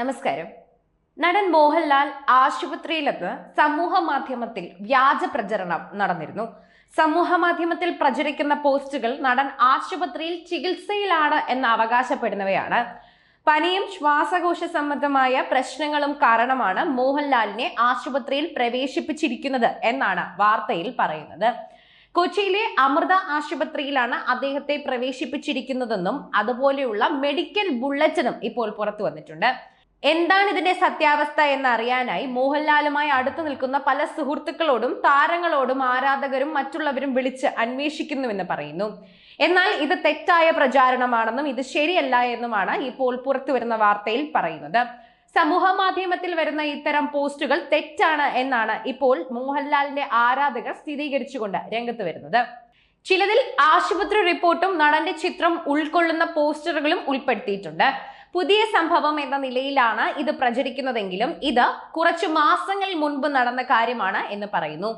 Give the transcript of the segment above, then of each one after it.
നമസ്കാരം. നടൻ മോഹൻലാൽ ആശുപത്രിയിലെന്ന് സമൂഹ മാധ്യമത്തിൽ വ്യാജ പ്രചരണം നടന്നിരുന്നു. സമൂഹ മാധ്യമത്തിൽ പ്രചരിക്കുന്ന പോസ്റ്റുകൾ നടൻ ആശുപത്രിയിൽ ചികിത്സയിലാണ് എന്ന് അവകാശപ്പെടുന്നവയാണ്. പനിയും ശ്വാസകോശ സംബന്ധമായ പ്രശ്നങ്ങളും കാരണമാണ് മോഹൻലാലിനെ ആശുപത്രിയിൽ പ്രവേശിപ്പിച്ചിരിക്കുന്നത് എന്നാണ് വാർത്തയിൽ പറയുന്നത്. കൊച്ചിയിലെ അമൃത ആശുപത്രിയിലാണ് അദ്ദേഹത്തെ പ്രവേശിപ്പിച്ചിരിക്കുന്നതെന്നും അതുപോലെയുള്ള മെഡിക്കൽ ബുള്ളറ്റിനും ഇപ്പോൾ പുറത്തു വന്നിട്ടുണ്ട്. എന്താണ് ഇതിന്റെ സത്യാവസ്ഥ എന്ന് അറിയാനായി മോഹൻലാലുമായി അടുത്തു നിൽക്കുന്ന പല സുഹൃത്തുക്കളോടും താരങ്ങളോടും ആരാധകരും മറ്റുള്ളവരും വിളിച്ച് അന്വേഷിക്കുന്നുവെന്ന് പറയുന്നു. എന്നാൽ ഇത് തെറ്റായ പ്രചാരണമാണെന്നും ഇത് ശരിയല്ല എന്നുമാണ് ഇപ്പോൾ പുറത്തു വരുന്ന വാർത്തയിൽ പറയുന്നത്. സമൂഹ മാധ്യമത്തിൽ വരുന്ന ഇത്തരം പോസ്റ്റുകൾ തെറ്റാണ് എന്നാണ് ഇപ്പോൾ മോഹൻലാലിന്റെ ആരാധകർ സ്ഥിരീകരിച്ചുകൊണ്ട് രംഗത്ത് വരുന്നത്. ചിലതിൽ ആശുപത്രി റിപ്പോർട്ടും നടന്റെ ചിത്രം ഉൾക്കൊള്ളുന്ന പോസ്റ്ററുകളും ഉൾപ്പെടുത്തിയിട്ടുണ്ട്. പുതിയ സംഭവം എന്ന നിലയിലാണ് ഇത് പ്രചരിക്കുന്നതെങ്കിലും ഇത് കുറച്ചു മാസങ്ങൾ മുൻപ് നടന്ന കാര്യമാണ് എന്ന് പറയുന്നു.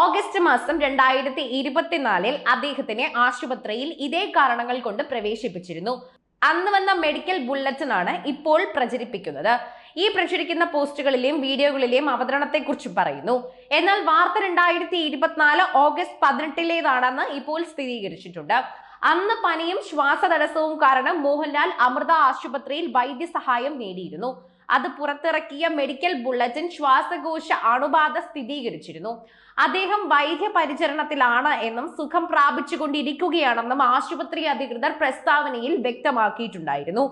ഓഗസ്റ്റ് മാസം രണ്ടായിരത്തി ഇരുപത്തിനാലിൽ അദ്ദേഹത്തിനെ ആശുപത്രിയിൽ ഇതേ കാരണങ്ങൾ കൊണ്ട് പ്രവേശിപ്പിച്ചിരുന്നു. അന്ന് വന്ന മെഡിക്കൽ ബുള്ളറ്റിൻ ആണ് ഇപ്പോൾ പ്രചരിപ്പിക്കുന്നത്. ഈ പ്രചരിക്കുന്ന പോസ്റ്റുകളിലെയും വീഡിയോകളിലെയും അവതരണത്തെക്കുറിച്ച് പറയുന്നു. എന്നാൽ വാർത്ത രണ്ടായിരത്തി ഇരുപത്തിനാല് ഓഗസ്റ്റ് പതിനെട്ടിലേതാണെന്ന് ഇപ്പോൾ സ്ഥിരീകരിച്ചിട്ടുണ്ട്. അന്ന് പനിയും ശ്വാസതടസ്സവും കാരണം മോഹൻലാൽ അമൃത ആശുപത്രിയിൽ വൈദ്യസഹായം നേടിയിരുന്നു. അത് പുറത്തിറക്കിയ മെഡിക്കൽ ബുള്ളറ്റിൻ ശ്വാസകോശ അണുബാധ സ്ഥിരീകരിച്ചിരുന്നു. അദ്ദേഹം വൈദ്യപരിചരണത്തിലാണ് എന്നും സുഖം പ്രാപിച്ചുകൊണ്ടിരിക്കുകയാണെന്നും ആശുപത്രി അധികൃതർ പ്രസ്താവനയിൽ വ്യക്തമാക്കിയിട്ടുണ്ടായിരുന്നു.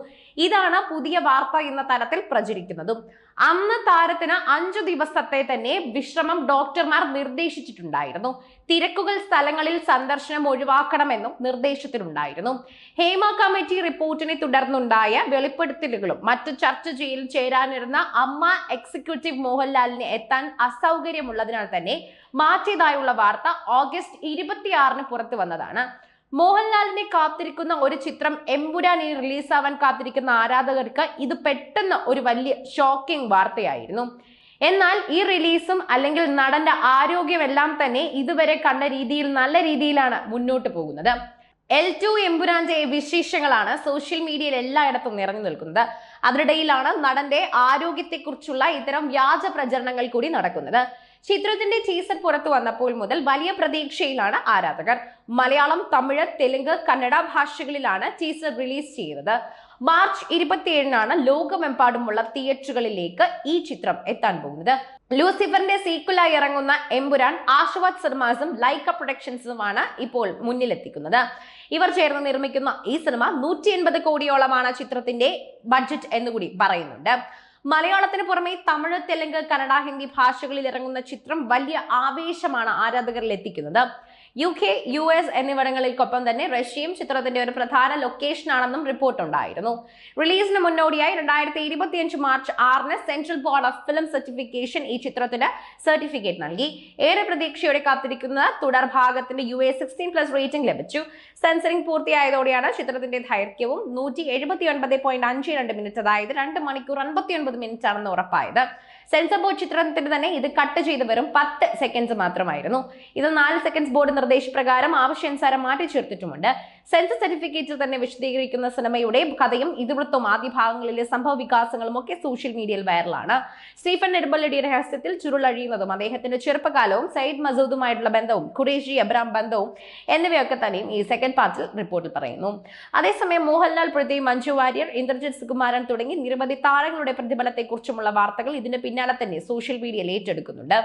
ഇതാണ് പുതിയ വാർത്ത എന്ന തലത്തിൽ പ്രചരിക്കുന്നതും. അന്ന് താരത്തിന് അഞ്ചു ദിവസത്തെ തന്നെ വിശ്രമം ഡോക്ടർമാർ നിർദ്ദേശിച്ചിട്ടുണ്ടായിരുന്നു. തിരക്കുകൾ സ്ഥലങ്ങളിൽ സന്ദർശനം ഒഴിവാക്കണമെന്നും നിർദ്ദേശത്തിലുണ്ടായിരുന്നു. ഹേമ കമ്മിറ്റി റിപ്പോർട്ടിനെ തുടർന്നുണ്ടായ വെളിപ്പെടുത്തലുകളും മറ്റു ചർച്ച ചെയ്യൽ ചേരാനിരുന്ന അമ്മ എക്സിക്യൂട്ടീവ് മോഹൻലാലിന് എത്താൻ അസൗകര്യമുള്ളതിനാൽ തന്നെ മാറ്റിയതായുള്ള വാർത്ത ഓഗസ്റ്റ് ഇരുപത്തിയാറിന് പുറത്തു വന്നതാണ്. മോഹൻലാലിനെ കാത്തിരിക്കുന്ന ഒരു ചിത്രം എമ്പുരാൻ ഇനി റിലീസാവാൻ കാത്തിരിക്കുന്ന ആരാധകർക്ക് ഇത് പെട്ടെന്ന് ഒരു വലിയ ഷോക്കിംഗ് വാർത്തയായിരുന്നു. എന്നാൽ ഈ റിലീസും അല്ലെങ്കിൽ നടന്റെ ആരോഗ്യമെല്ലാം തന്നെ ഇതുവരെ കണ്ട രീതിയിൽ നല്ല രീതിയിലാണ് മുന്നോട്ട് പോകുന്നത്. എൽ ടു എമ്പുരാന്റെ വിശേഷങ്ങളാണ് സോഷ്യൽ മീഡിയയിൽ എല്ലായിടത്തും നിറഞ്ഞു നിൽക്കുന്നത്. അതിനിടയിലാണ് നടന്റെ ആരോഗ്യത്തെക്കുറിച്ചുള്ള ഇത്തരം വ്യാജ പ്രചരണങ്ങൾ കൂടി നടക്കുന്നത്. ചിത്രത്തിന്റെ ടീസർ പുറത്തു വന്നപ്പോൾ മുതൽ വലിയ പ്രതീക്ഷയിലാണ് ആരാധകർ. മലയാളം തമിഴ് തെലുങ്ക് കന്നഡ ഭാഷകളിലാണ് ടീസർ റിലീസ് ചെയ്തത്. മാർച്ച് ഇരുപത്തിയേഴിനാണ് ലോകമെമ്പാടുമുള്ള തിയേറ്ററുകളിലേക്ക് ഈ ചിത്രം എത്താൻ പോകുന്നത്. ലൂസിഫറിന്റെ സീക്വലായി ഇറങ്ങുന്ന എമ്പുരാൻ ആശുവാദ് സിനിമാസും ലൈക്ക പ്രൊഡക്ഷൻസുമാണ് ഇപ്പോൾ മുന്നിലെത്തിക്കുന്നത്. ഇവർ ചേർന്ന് നിർമ്മിക്കുന്ന ഈ സിനിമ നൂറ്റി കോടിയോളമാണ് ചിത്രത്തിന്റെ ബഡ്ജറ്റ് എന്നുകൂടി പറയുന്നുണ്ട്. മലയാളത്തിന് പുറമെ തമിഴ് തെലുങ്ക് കന്നഡ ഹിന്ദി ഭാഷകളിൽ ഇറങ്ങുന്ന ചിത്രം വലിയ ആവേശമാണ് ആരാധകരിൽ എത്തിക്കുന്നത്. യു കെ യു എസ് എന്നിവിടങ്ങളിൽക്കൊപ്പം തന്നെ റഷ്യയും ചിത്രത്തിന്റെ ഒരു പ്രധാന ലൊക്കേഷൻ ആണെന്നും റിപ്പോർട്ട് ഉണ്ടായിരുന്നു. റിലീസിന് മുന്നോടിയായി രണ്ടായിരത്തി ഇരുപത്തിയഞ്ച് മാർച്ച് ആറിന് central board of film certification ഈ ചിത്രത്തിന് സർട്ടിഫിക്കറ്റ് നൽകി. ഏറെ പ്രതീക്ഷയോടെ കാത്തിരിക്കുന്ന തുടർ ഭാഗത്തിന്റെ U A sixteen plus rating ലഭിച്ചു. സെൻസറിംഗ് പൂർത്തിയായതോടെയാണ് ചിത്രത്തിന്റെ ദൈർഘ്യവും നൂറ്റി എഴുപത്തി ഒൻപത് പോയിന്റ് അഞ്ച് രണ്ട് മിനിറ്റ് അതായത് രണ്ട് മണിക്കൂർ അൻപത്തി ഒൻപത് മിനിറ്റ് ആണെന്ന് ഉറപ്പായത്. സെൻസർ ബോർഡ് ചിത്രത്തിന് തന്നെ ഇത് കട്ട് ചെയ്ത് വെറും പത്ത് സെക്കൻഡ്സ് മാത്രമായിരുന്നു. ഇത് നാല് സെക്കൻഡ്സ് ബോർഡ് നിർദ്ദേശപ്രകാരം ആവശ്യാനുസാരം മാറ്റി ചേർത്തിട്ടുമുണ്ട്. സെൻസർ സർട്ടിഫിക്കറ്റിൽ തന്നെ വിശദീകരിക്കുന്ന സിനിമയുടെ കഥയും ഇതിവൃത്തവും ആദ്യ ഭാഗങ്ങളിലെ സംഭവ വികാസങ്ങളും ഒക്കെ സോഷ്യൽ മീഡിയയിൽ വൈറലാണ് സ്റ്റീഫൻ നെടുമ്പള്ളിയുടെ രഹസ്യത്തിൽ ചുരുളഴിയുന്നതും അദ്ദേഹത്തിന്റെ ചെറുപ്പകാലവും സയ്യിദ് മസൂദുമായിട്ടുള്ള ബന്ധവും ഖുറേഷി അബ്രാം ബന്ധവും എന്നിവയൊക്കെ തന്നെയും ഈ സെക്കൻഡ് പാർട്ടിൽ റിപ്പോർട്ടിൽ പറയുന്നു. അതേസമയം മോഹൻലാൽ പ്രതി മഞ്ജു വാര്യർ ഇന്ദ്രജിത് സുകുമാരൻ തുടങ്ങി നിരവധി താരങ്ങളുടെ പ്രതിഫലത്തെക്കുറിച്ചുമുള്ള വാർത്തകൾ ഇതിന് പിന്നാലെ തന്നെ സോഷ്യൽ മീഡിയയിൽ ഏറ്റെടുക്കുന്നുണ്ട്.